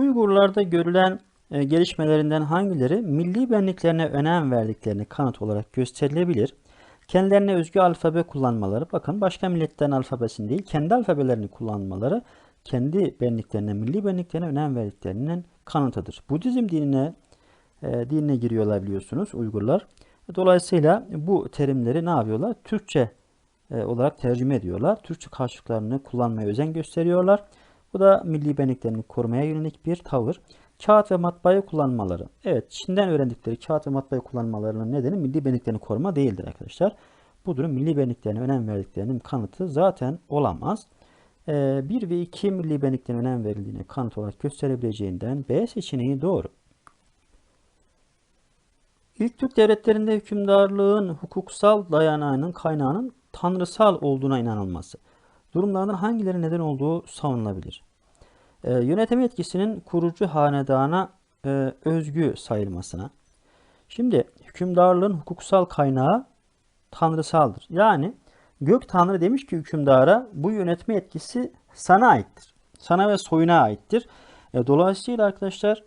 Uygurlarda görülen e, gelişmelerinden hangileri milli benliklerine önem verdiklerini kanıt olarak gösterilebilir? Kendilerine özgü alfabe kullanmaları, bakın başka milletlerin alfabesini değil, kendi alfabelerini kullanmaları, kendi benliklerine, milli benliklerine önem verdiklerinin kanıtıdır. Budizm dinine e, dinine giriyorlar biliyorsunuz Uygurlar. Dolayısıyla bu terimleri ne yapıyorlar? Türkçe e, olarak tercüme ediyorlar. Türkçe karşılıklarını kullanmaya özen gösteriyorlar. Bu da milli benliklerini korumaya yönelik bir tavır. Kağıt ve matbaayı kullanmaları. Evet, Çin'den öğrendikleri kağıt ve matbaayı kullanmalarının nedeni milli benliklerini koruma değildir arkadaşlar. Bu durum milli benliklerine önem verdiklerinin kanıtı zaten olamaz. Ee, 1 ve 2 milli benliklerine önem verildiğini kanıt olarak gösterebileceğinden B seçeneği doğru. İlk Türk devletlerinde hükümdarlığın hukuksal dayanağının kaynağının tanrısal olduğuna inanılması. Durumlardan hangileri neden olduğu savunulabilir. E, yönetim yetkisinin kurucu hanedana e, özgü sayılmasına. Şimdi hükümdarlığın hukuksal kaynağı tanrısaldır. Yani gök tanrı demiş ki hükümdara bu yönetme yetkisi sana aittir. Sana ve soyuna aittir. E, dolayısıyla arkadaşlar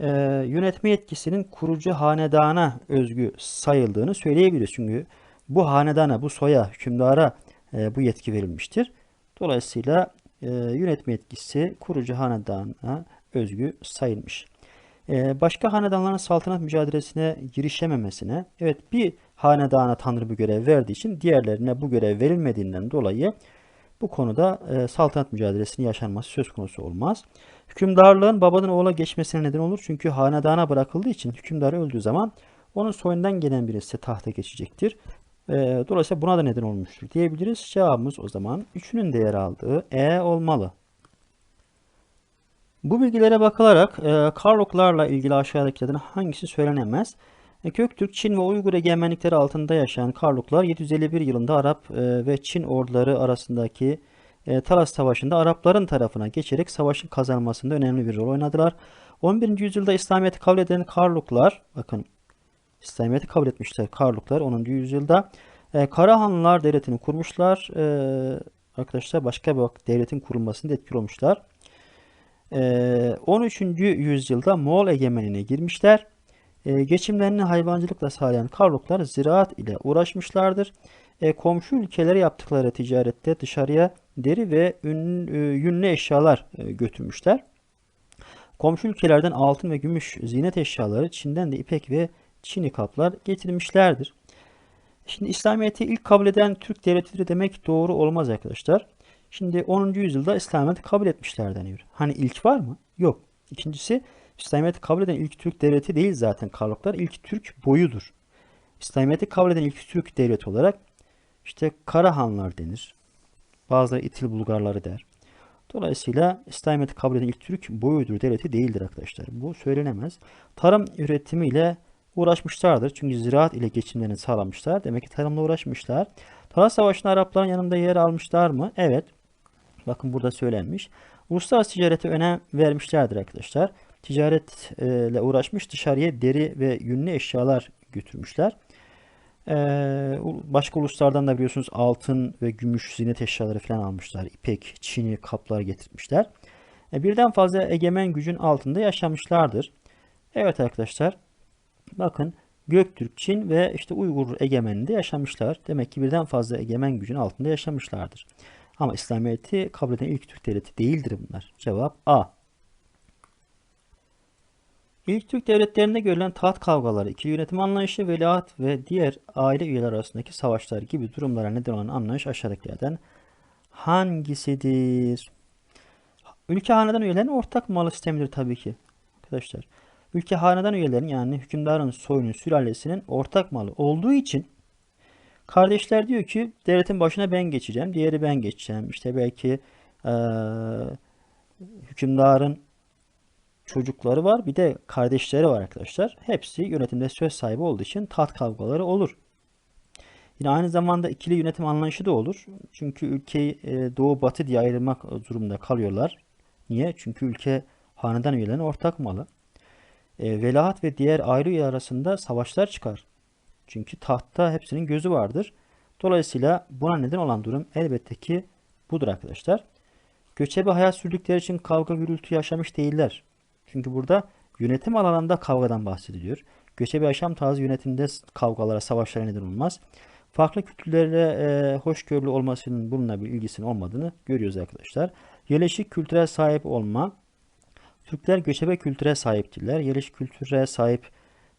e, yönetme yetkisinin kurucu hanedana özgü sayıldığını söyleyebiliriz. Çünkü bu hanedana, bu soya, hükümdara e, bu yetki verilmiştir. Dolayısıyla e, yönetme yetkisi kurucu hanedana özgü sayılmış. E, başka hanedanların saltanat mücadelesine girişememesine, evet bir hanedana Tanrı bu görev verdiği için diğerlerine bu görev verilmediğinden dolayı bu konuda saltanat mücadelesinin yaşanması söz konusu olmaz. Hükümdarlığın babadan oğula geçmesine neden olur. Çünkü hanedana bırakıldığı için hükümdar öldüğü zaman onun soyundan gelen birisi tahta geçecektir. E, dolayısıyla buna da neden olmuştur diyebiliriz. Cevabımız o zaman 3'ünün değer aldığı E olmalı. Bu bilgilere bakılarak e, Karluklarla ilgili aşağıdakilerden hangisi söylenemez? E, Köktürk, Çin ve Uygur egemenlikleri altında yaşayan Karluklar 751 yılında Arap e, ve Çin orduları arasındaki e, Talas Savaşı'nda Arapların tarafına geçerek savaşın kazanmasında önemli bir rol oynadılar. 11. yüzyılda İslamiyet'i kabul eden Karluklar, bakın İslamiyet'i kabul etmişler Karluklar 10. yüzyılda. E, Karahanlılar devletini kurmuşlar. E, arkadaşlar başka bir devletin kurulmasında etkili olmuşlar. E, 13. yüzyılda Moğol egemenliğine girmişler. E, geçimlerini hayvancılıkla sağlayan Karluklar ziraat ile uğraşmışlardır. E, komşu ülkelere yaptıkları ticarette dışarıya deri ve ün, e, yünlü eşyalar e, götürmüşler. Komşu ülkelerden altın ve gümüş zinet eşyaları, Çin'den de ipek ve Çin'i kaplar getirmişlerdir. Şimdi İslamiyet'i ilk kabul eden Türk devletidir demek doğru olmaz arkadaşlar. Şimdi 10. yüzyılda İslamiyet'i kabul etmişler deniyor. Hani ilk var mı? Yok. İkincisi İslamiyet'i kabul eden ilk Türk devleti değil zaten Karluklar. İlk Türk boyudur. İslamiyet'i kabul eden ilk Türk devleti olarak işte Karahanlar denir. Bazıları İtil Bulgarları der. Dolayısıyla İslamiyet'i kabul eden ilk Türk boyudur devleti değildir arkadaşlar. Bu söylenemez. Tarım üretimiyle uğraşmışlardır. Çünkü ziraat ile geçimlerini sağlamışlar. Demek ki tarımla uğraşmışlar. Talas Savaşı'nda Arapların yanında yer almışlar mı? Evet. Bakın burada söylenmiş. Uluslararası ticarete önem vermişlerdir arkadaşlar. Ticaretle uğraşmış dışarıya deri ve yünlü eşyalar götürmüşler. Ee, başka uluslardan da biliyorsunuz altın ve gümüş zinet eşyaları falan almışlar. İpek, çini, kaplar getirmişler. Ee, birden fazla egemen gücün altında yaşamışlardır. Evet arkadaşlar Bakın Göktürk, Çin ve işte Uygur egemenliğinde yaşamışlar. Demek ki birden fazla egemen gücün altında yaşamışlardır. Ama İslamiyet'i kabul eden ilk Türk devleti değildir bunlar. Cevap A. İlk Türk devletlerinde görülen taht kavgaları, ikili yönetim anlayışı, veliaht ve diğer aile üyeleri arasındaki savaşlar gibi durumlara neden olan anlayış aşağıdakilerden hangisidir? Ülke hanedan üyelerinin ortak malı sistemidir tabii ki. Arkadaşlar. Ülke hanedan üyelerin yani hükümdarın soyunun sülalesinin ortak malı olduğu için kardeşler diyor ki devletin başına ben geçeceğim, diğeri ben geçeceğim. İşte belki ee, hükümdarın çocukları var bir de kardeşleri var arkadaşlar. Hepsi yönetimde söz sahibi olduğu için taht kavgaları olur. Yine aynı zamanda ikili yönetim anlayışı da olur. Çünkü ülkeyi e, doğu batı diye ayırmak durumunda kalıyorlar. Niye? Çünkü ülke hanedan üyelerinin ortak malı e, velahat ve diğer ayrı üye arasında savaşlar çıkar. Çünkü tahtta hepsinin gözü vardır. Dolayısıyla buna neden olan durum elbette ki budur arkadaşlar. Göçebe hayat sürdükleri için kavga gürültü yaşamış değiller. Çünkü burada yönetim alanında kavgadan bahsediliyor. Göçebe yaşam tarzı yönetimde kavgalara, savaşlara neden olmaz. Farklı kültürlere e, hoşgörülü olmasının bununla bir ilgisinin olmadığını görüyoruz arkadaşlar. Yerleşik kültüre sahip olma. Türkler göçebe kültüre sahiptirler. Yerleşik kültüre sahip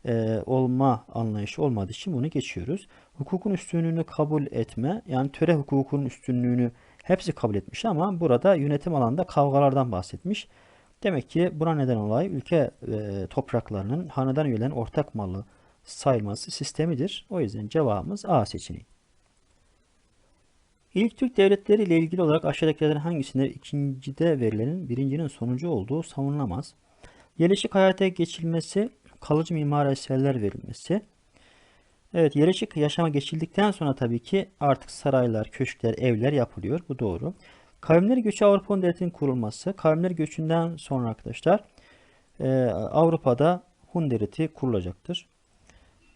e, olma anlayışı olmadığı için bunu geçiyoruz. Hukukun üstünlüğünü kabul etme, yani töre hukukunun üstünlüğünü hepsi kabul etmiş ama burada yönetim alanında kavgalardan bahsetmiş. Demek ki buna neden olay ülke e, topraklarının hanedan üyelerin ortak malı sayılması sistemidir. O yüzden cevabımız A seçeneği. İlk Türk devletleri ile ilgili olarak aşağıdakilerden hangisinde ikincide verilenin birincinin sonucu olduğu savunulamaz. Yerleşik hayata geçilmesi, kalıcı mimari eserler verilmesi. Evet, yerleşik yaşama geçildikten sonra tabii ki artık saraylar, köşkler, evler yapılıyor. Bu doğru. Kavimler göçü Avrupa devletinin kurulması. Kavimler göçünden sonra arkadaşlar e, Avrupa'da Hun devleti kurulacaktır.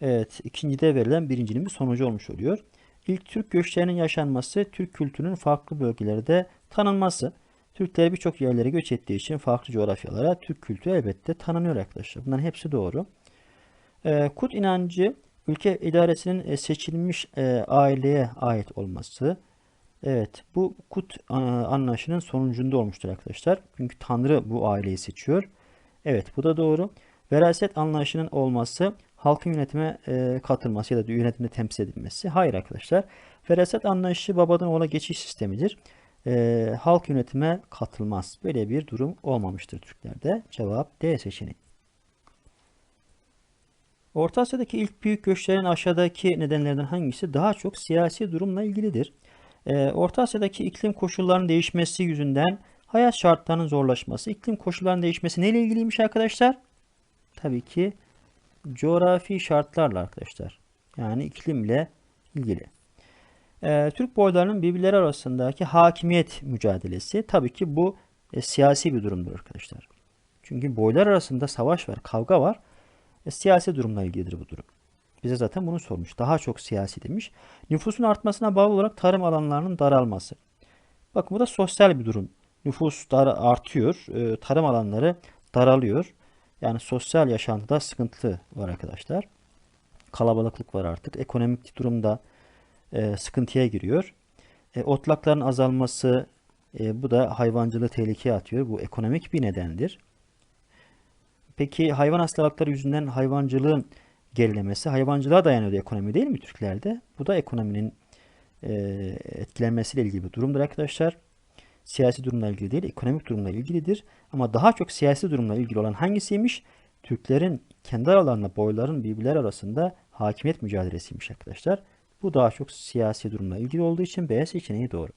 Evet, ikincide verilen birincinin bir sonucu olmuş oluyor. İlk Türk göçlerinin yaşanması, Türk kültürünün farklı bölgelerde tanınması. Türkler birçok yerlere göç ettiği için farklı coğrafyalara Türk kültürü elbette tanınıyor arkadaşlar. Bunların hepsi doğru. E, kut inancı ülke idaresinin e, seçilmiş e, aileye ait olması. Evet, bu kut e, anlayışının sonucunda olmuştur arkadaşlar. Çünkü Tanrı bu aileyi seçiyor. Evet, bu da doğru. Veraset anlayışının olması, halkın yönetime e, katılması ya da yönetimde temsil edilmesi. Hayır arkadaşlar. Veraset anlayışı babadan oğula geçiş sistemidir. E, halk yönetime katılmaz. Böyle bir durum olmamıştır Türklerde. Cevap D seçeneği. Orta Asya'daki ilk büyük göçlerin aşağıdaki nedenlerden hangisi daha çok siyasi durumla ilgilidir? Ee, Orta Asya'daki iklim koşullarının değişmesi yüzünden hayat şartlarının zorlaşması, iklim koşullarının değişmesi neyle ilgiliymiş arkadaşlar? Tabii ki coğrafi şartlarla arkadaşlar. Yani iklimle ilgili. Ee, Türk boylarının birbirleri arasındaki hakimiyet mücadelesi tabii ki bu e, siyasi bir durumdur arkadaşlar. Çünkü boylar arasında savaş var, kavga var. E, siyasi durumla ilgilidir bu durum. Bize zaten bunu sormuş. Daha çok siyasi demiş. Nüfusun artmasına bağlı olarak tarım alanlarının daralması. Bakın bu da sosyal bir durum. Nüfus dar artıyor. E, tarım alanları daralıyor. Yani sosyal yaşantıda sıkıntı var arkadaşlar. Kalabalıklık var artık. Ekonomik durumda e, sıkıntıya giriyor. E, otlakların azalması e, bu da hayvancılığı tehlikeye atıyor. Bu ekonomik bir nedendir. Peki hayvan hastalıkları yüzünden hayvancılığın gerilemesi hayvancılığa dayanıyordu ekonomi değil mi Türklerde? Bu da ekonominin e, etkilenmesiyle ilgili bir durumdur arkadaşlar. Siyasi durumla ilgili değil, ekonomik durumla ilgilidir. Ama daha çok siyasi durumla ilgili olan hangisiymiş? Türklerin kendi aralarında boyların birbirleri arasında hakimiyet mücadelesiymiş arkadaşlar. Bu daha çok siyasi durumla ilgili olduğu için B seçeneği doğru.